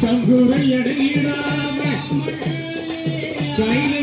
சங்குரை அடையிடாம சைலை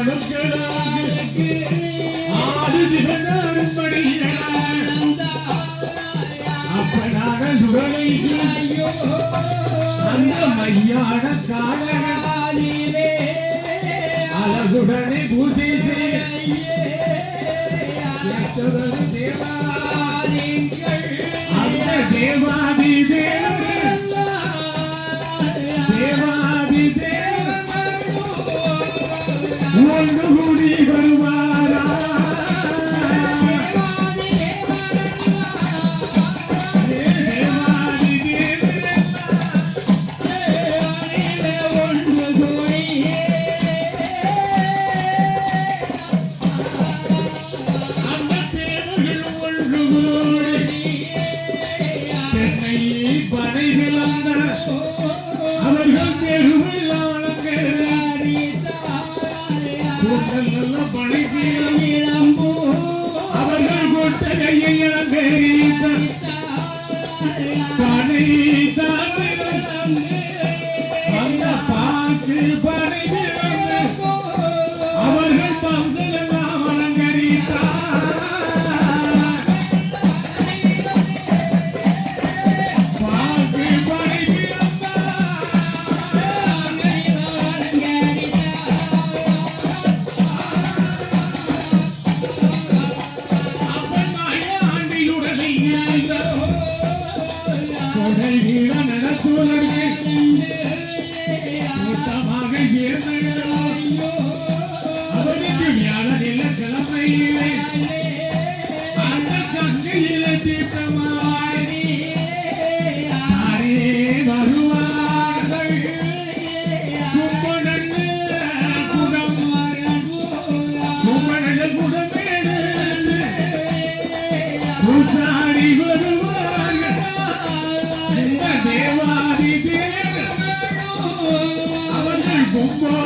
மனுக்களாருக்கு ஆடு சிவனாரும் அப்பனான சுடலை அந்த மையான காலகாலிலே அழகுடனே பூஜை தேவாதி தேவா ரொம்ப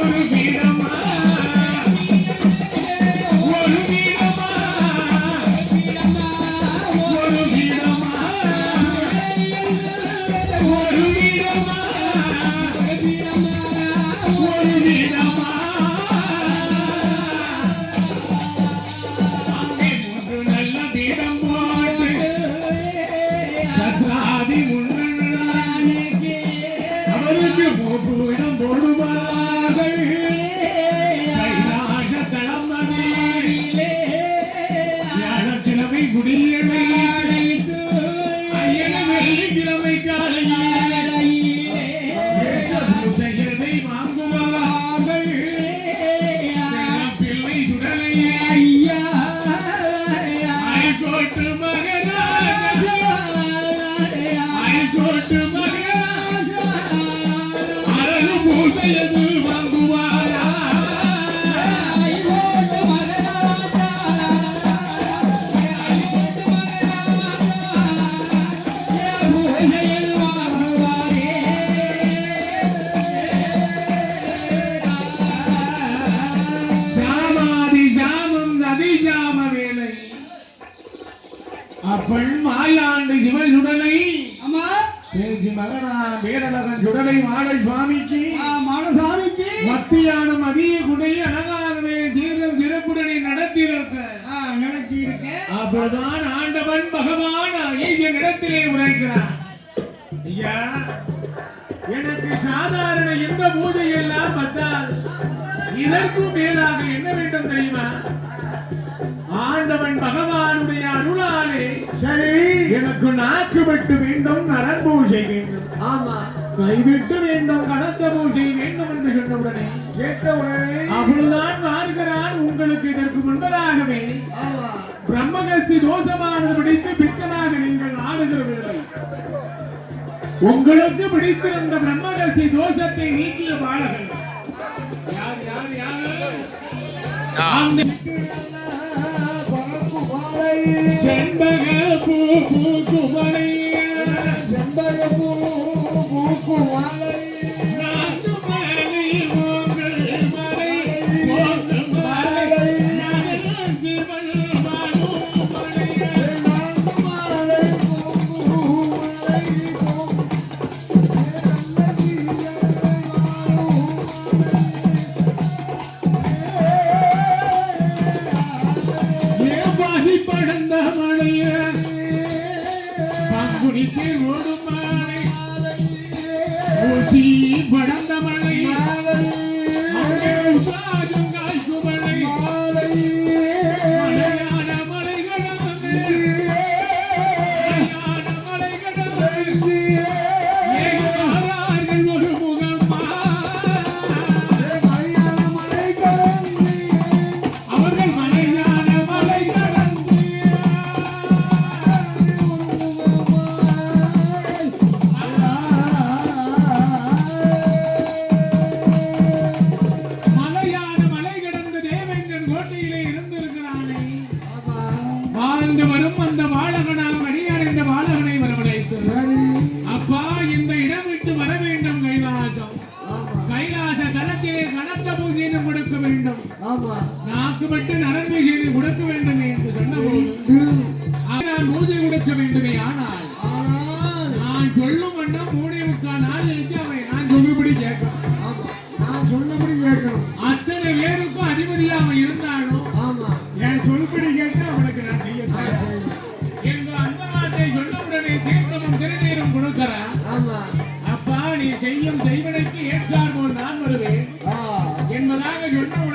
ஒரு விடமா அப்பன் மாயாண்டு சிவசுடலை பேச்சு மகனா வீரழகன் சுடலை மாடல் சுவாமிக்கு மாடசாமிக்கு. மத்தியானம் அதிக குடை அழகாகவே சீரம் சிறப்புடனை நடத்தி இருக்க அப்பொழுதுதான் ஆண்டவன் பகவான் ஈசன் இடத்திலே உரைக்கிறான் ஐயா எனக்கு சாதாரண எந்த பூஜை எல்லாம் வந்தால் இதற்கும் மேலாக என்ன வேண்டும் தெரியுமா? ஆண்டவன் பகவானுடைய அருளாலே சரி. எனக்கு நாக்கு விட்டு வேண்டும் நரன் பூஜை வேண்டும். ஆமா. கைவிட்டு வேண்டும் கனத்த பூஜை வேண்டும் என்று சொன்னவுடனே கேட்ட உடனே அப்பொழுதுதான் பார்க்கிறான் உங்களுக்கு இதற்கு முன்பதாகவே. ஆமா. பிரம்மகஸ்தி தோஷமானது பிடித்து பித்தனாக நீங்கள் ஆடுகிற வேலை உங்களுக்கு பிடித்திருந்த பிரம்மகஸ்தி தோஷத்தை நீக்கிய பாலகன். யார் யார் யார்? செண்பக பூ பூக்குமலை நாக்கு நரம்பு செய்து கொடுக்க வேண்டும் என்று சொன்னபோது நான் பூஜை கொடுக்க வேண்டுமே ஆனால் நான் சொல்லும் வண்ணம் மூணே முக்கால் நாள் இருக்கு அவன் நான் சொல்லுபடி கேட்கணும். சொன்னபடி கேட்கணும். அத்தனை பேருக்கும் அதிபதியா அவன் இருந்தாலும் ஆமா. என் சொல்படி கேட்டு அவனுக்கு நான் செய்ய. எங்க அந்த வார்த்தை சொன்னவுடனே தீர்த்தமும் திருநீரும் கொடுக்கிறான் அப்பா நீ செய்யும் செய்வனைக்கு ஏற்றார் போல் நான் வருவேன். என்பதாக சொன்ன